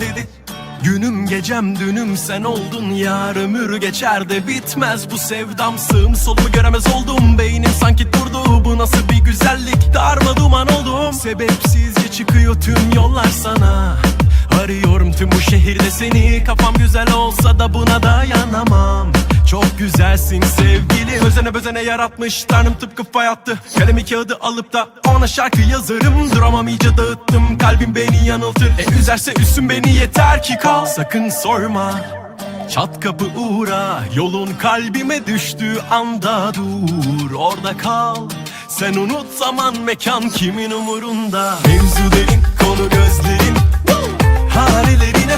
dedi? Günüm gecem dünüm sen oldun. Yar Ömür geçer de bitmez bu sevdam. Sığım solumu göremez oldum. Beynim sanki durdu. Bu nasıl bir güzellik? Darma duman oldum. Sebepsizce çıkıyor tüm yollar sana. Arıyorum tüm bu şehirde seni. Kafam güzel olsa da buna dayanamam. Çok güzelsin sevgili Özene bezene yaratmış. Tanrım tıpkı fay attı. Kalemi kağıdı alıp da ona şarkı yazarım. Duramam iyice dağıttım. Kalbim beni yanıltır. E üzerse üstün beni yeter ki kal. Sakın sorma. Çat kapı uğra. Yolun kalbime düştüğü anda dur. Orada kal. Sen unut zaman mekan kimin umurunda? Mevzu derin konu gözlerin. Hanelerine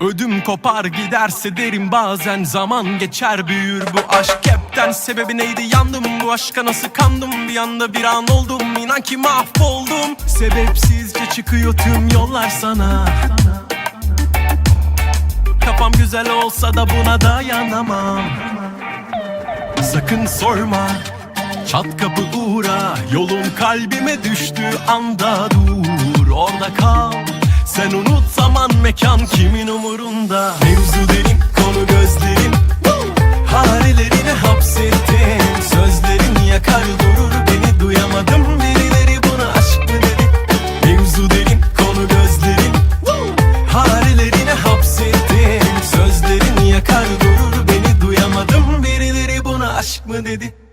Ödüm kopar giderse derim bazen zaman geçer büyür bu aşk. Hepten sebebi neydi? Yandım bu aşka nasıl kandım? Bir anda bir an oldum inan ki mahvoldum. Sebepsizce çıkıyor tüm yollar sana. Kafam güzel olsa da buna dayanamam. Sakın sorma Çat kapı uğra. Yolun kalbime düştüğü anda dur Orada kal mekan kimin umurunda? Mevzu derin konu gözlerin. Harelerini hapsettim Sözlerin yakar durur beni. Duyamadım Birileri buna aşk mı dedi? Mevzu derin konu gözlerin. Harelerini hapsettim Sözlerin yakar durur beni. Duyamadım Birileri buna aşk mı dedi?